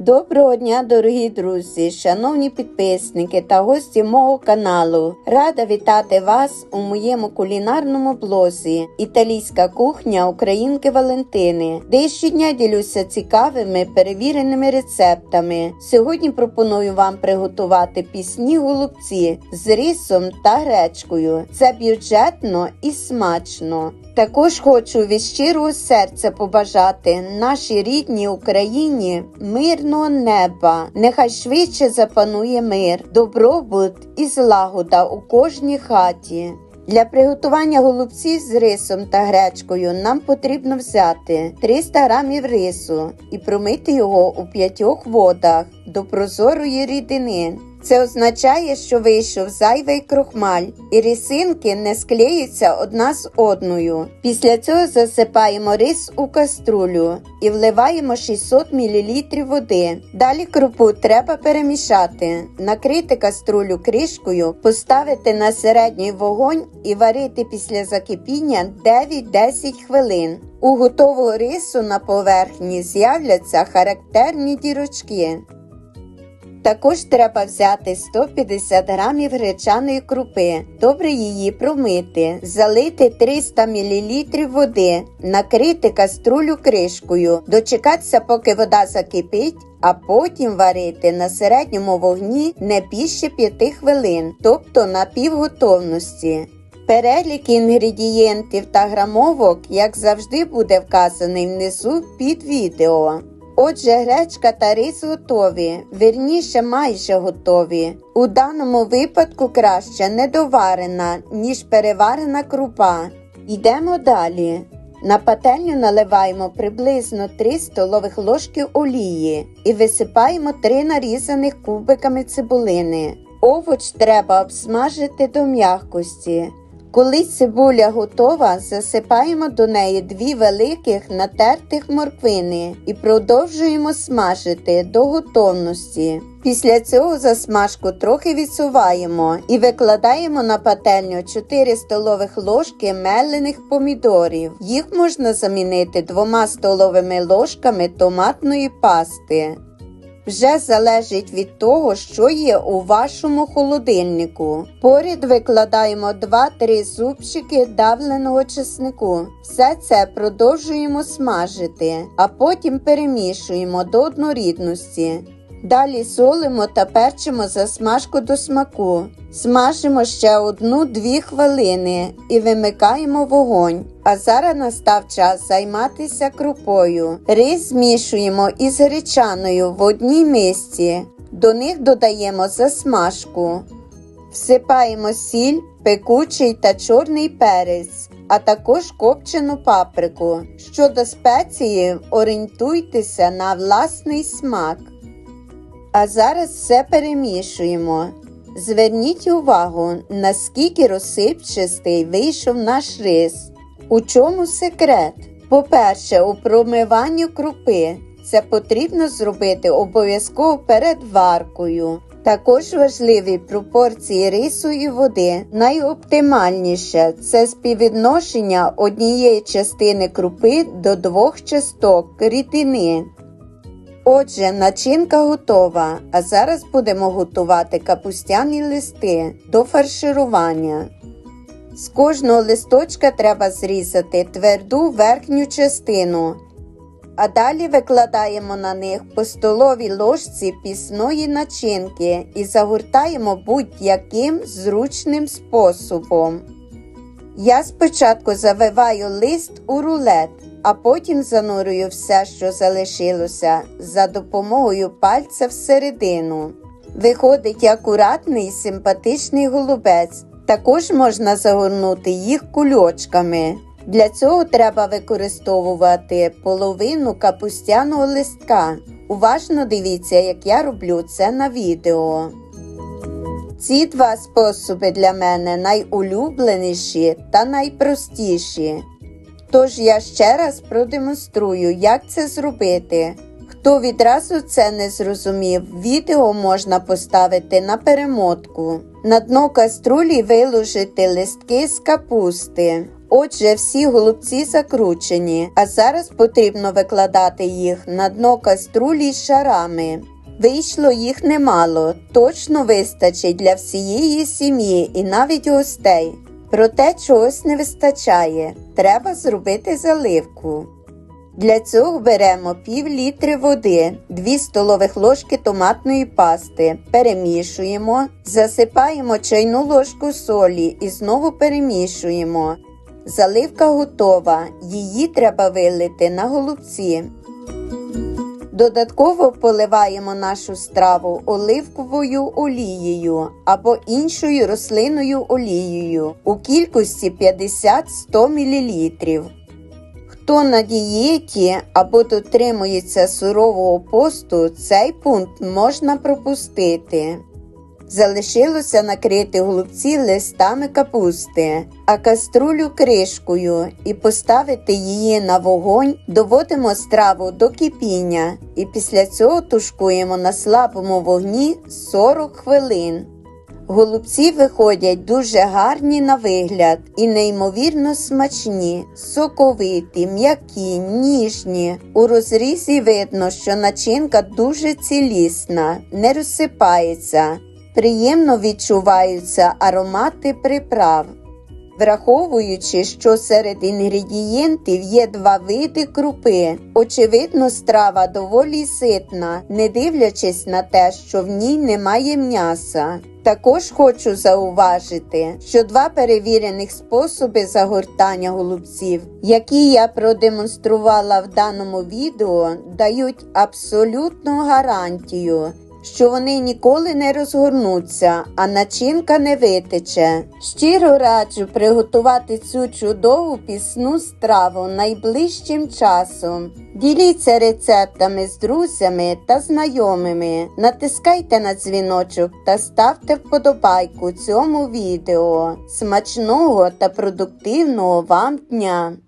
Доброго дня, дорогі друзі, шановні підписники та гості мого каналу. Рада вітати вас у моєму кулінарному блозі Італійська кухня Українки Валентини, де щодня ділюся цікавими перевіреними рецептами. Сьогодні пропоную вам приготувати пісні голубці з рисом та гречкою. Це бюджетно і смачно. Також хочу від щирого серця побажати нашій рідній Україні мирного неба. Нехай швидше запанує мир, добробут і злагода у кожній хаті. Для приготування голубців з рисом та гречкою нам потрібно взяти 300 грамів рису і промити його у п'ятьох водах до прозорої рідини. Це означає, що вийшов зайвий крохмаль, і рисинки не склеються одна з одною. Після цього засипаємо рис у каструлю і вливаємо 600 мл води. Далі крупу треба перемішати, накрити каструлю кришкою, поставити на середній вогонь і варити після закипіння 9-10 хвилин. У готового рису на поверхні з'являться характерні дірочки. Також треба взяти 150 грамів гречаної крупи, добре її промити, залити 300 мл води, накрити каструлю кришкою, дочекатися, поки вода закипить, а потім варити на середньому вогні не більше 5 хвилин, тобто на півготовності. Перелік інгредієнтів та грамовок, як завжди, буде вказаний внизу під відео. Отже, гречка та рис готові, вірніше майже готові. У даному випадку краще недоварена, ніж переварена крупа. Йдемо далі. На пательню наливаємо приблизно 3 столових ложки олії і висипаємо 3 нарізаних кубиками цибулини. Овоч треба обсмажити до м'якості. Коли цибуля готова, засипаємо до неї дві великих натертих морквини і продовжуємо смажити до готовності. Після цього засмажку трохи відсуваємо і викладаємо на пательню 4 столових ложки мелених помідорів. Їх можна замінити двома столовими ложками томатної пасти вже залежить від того, що є у вашому холодильнику. Поряд викладаємо 2-3 зубчики давленого чеснику. Все це продовжуємо смажити, а потім перемішуємо до однорідності. Далі солимо та перчимо засмажку до смаку. Смажимо ще одну-дві хвилини і вимикаємо вогонь. А зараз настав час займатися крупою. Рис змішуємо із гречаною в одній мисці. До них додаємо засмажку. Всипаємо сіль, пекучий та чорний перець, а також копчену паприку. Щодо спеції, орієнтуйтеся на власний смак. А зараз все перемішуємо. Зверніть увагу, наскільки розсипчастий вийшов наш рис. У чому секрет? По-перше, у промиванні крупи. Це потрібно зробити обов'язково перед варкою. Також важливі пропорції рису і води. Найоптимальніше це співвідношення однієї частини крупи до двох часток рідини. Отже, начинка готова, а зараз будемо готувати капустяні листи до фарширування. З кожного листочка треба зрізати тверду верхню частину, а далі викладаємо на них по столовій ложці пісної начинки і загортаємо будь-яким зручним способом. Я спочатку завиваю лист у рулет а потім занурюю все, що залишилося, за допомогою пальця всередину. Виходить акуратний симпатичний голубець. Також можна загорнути їх кульочками. Для цього треба використовувати половину капустяного листка. Уважно дивіться, як я роблю це на відео. Ці два способи для мене найулюбленіші та найпростіші. Тож я ще раз продемонструю, як це зробити. Хто відразу це не зрозумів, відео можна поставити на перемотку. На дно каструлі виложити листки з капусти. Отже, всі голубці закручені, а зараз потрібно викладати їх на дно каструлі з шарами. Вийшло їх немало, точно вистачить для всієї сім'ї і навіть гостей. Проте чогось не вистачає. Треба зробити заливку. Для цього беремо пів літри води, 2 столових ложки томатної пасти, перемішуємо, засипаємо чайну ложку солі і знову перемішуємо. Заливка готова, її треба вилити на голубці. Додатково поливаємо нашу страву оливковою олією або іншою рослинною олією у кількості 50-100 мл. Хто на дієті або дотримується сурового посту, цей пункт можна пропустити. Залишилося накрити голубці листами капусти, а каструлю кришкою і поставити її на вогонь, доводимо страву до кипіння і після цього тушкуємо на слабому вогні 40 хвилин. Голубці виходять дуже гарні на вигляд і неймовірно смачні, соковиті, м'які, ніжні. У розрізі видно, що начинка дуже цілісна, не розсипається. Приємно відчуваються аромати приправ. Враховуючи, що серед інгредієнтів є два види крупи, очевидно, страва доволі ситна, не дивлячись на те, що в ній немає м'яса. Також хочу зауважити, що два перевірених способи загортання голубців, які я продемонструвала в даному відео, дають абсолютну гарантію, що вони ніколи не розгорнуться, а начинка не витече. Щиро раджу приготувати цю чудову пісну страву найближчим часом. Діліться рецептами з друзями та знайомими, натискайте на дзвіночок та ставте вподобайку цьому відео. Смачного та продуктивного вам дня!